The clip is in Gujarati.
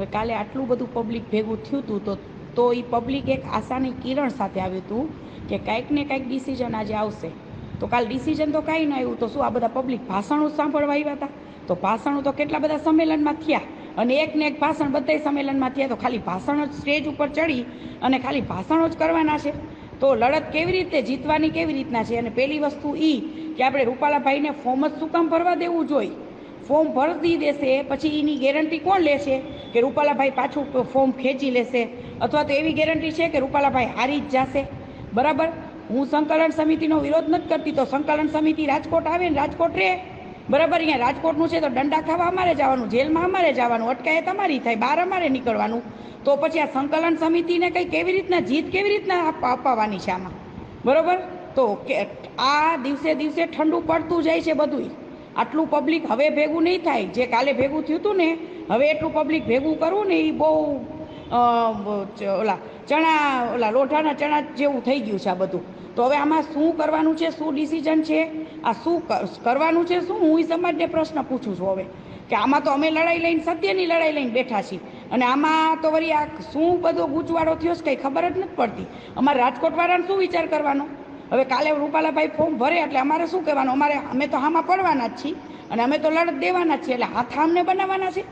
હવે કાલે આટલું બધું પબ્લિક ભેગું થયું હતું તો તો એ પબ્લિક એક આશાની કિરણ સાથે આવ્યું હતું કે કાંઈક ને કાંઈક ડિસિઝન આજે આવશે. તો કાલ ડિસિઝન તો કાંઈ ન આવ્યું, તો શું આ બધા પબ્લિક ભાષણો સાંભળવા આવ્યા હતા? તો ભાષણો તો કેટલા બધા સંમેલનમાં થયા અને એક ને એક ભાષણ બધાય સંમેલનમાં થયા, તો ખાલી ભાષણ જ સ્ટેજ ઉપર ચડી અને ખાલી ભાષણો જ કરવાના છે. તો લડત કેવી રીતે, જીતવાની કેવી રીતના છે? અને પહેલી વસ્તુ એ કે આપણે રૂપાલાભાઈને ફોર્મ જ શું કામ ભરવા દેવું જોઈએ? ફોર્મ ભરતી દેશે, પછી એની ગેરંટી કોણ લેશે? કે રૂપાલાભાઈ પાછું ફોર્મ ખેંચી લેશે? અથવા તો એવી ગેરંટી છે કે રૂપાલાભાઈ હારી જ જશે? બરાબર? હું સંકલન સમિતિનો વિરોધ નથી કરતી, તો સંકલન સમિતિ રાજકોટ આવે ને રાજકોટ રહે. બરાબર? અહીંયા રાજકોટનું છે તો દંડા ખાવા અમારે જવાનું, જેલમાં અમારે જવાનું, અટકાયત અમારી થાય, બહાર અમારે નીકળવાનું. તો પછી આ સંકલન સમિતિને કંઈ કેવી રીતના, જીત કેવી રીતના અપાવવાની છે આમાં? બરાબર? તો કે આ દિવસે દિવસે ઠંડુ પડતું જાય છે બધુંય. આટલું પબ્લિક હવે ભેગું નહીં થાય. જે કાલે ભેગું થયું હતું ને, હવે એટલું પબ્લિક ભેગું કરવું ને એ બહુ ઓલા, ચણા, ઓલા, લોઢાના ચણા જેવું થઈ ગયું છે આ બધું. તો હવે આમાં શું કરવાનું છે, શું ડિસિઝન છે? આ શું કરવાનું છે, શું? હું એ સમાજને પ્રશ્ન પૂછું છું હવે. કે આમાં તો અમે લડાઈ લઈને, સત્યની લડાઈ લઈને બેઠા છીએ. અને આમાં તો વળી આ શું બધો ગૂંચવાડો થયો છે કંઈ ખબર જ નથી પડતી. અમારે રાજકોટવાળાને શું વિચાર કરવાનો? હવે કાલે રૂપાલાભાઈ ફોર્મ ભરે એટલે અમારે શું કહેવાનું? અમારે અમે તો આમાં પડવાના જ છીએ અને અમે તો લડત દેવાના જ છીએ એટલે હાથ આમને બનાવવાના છે.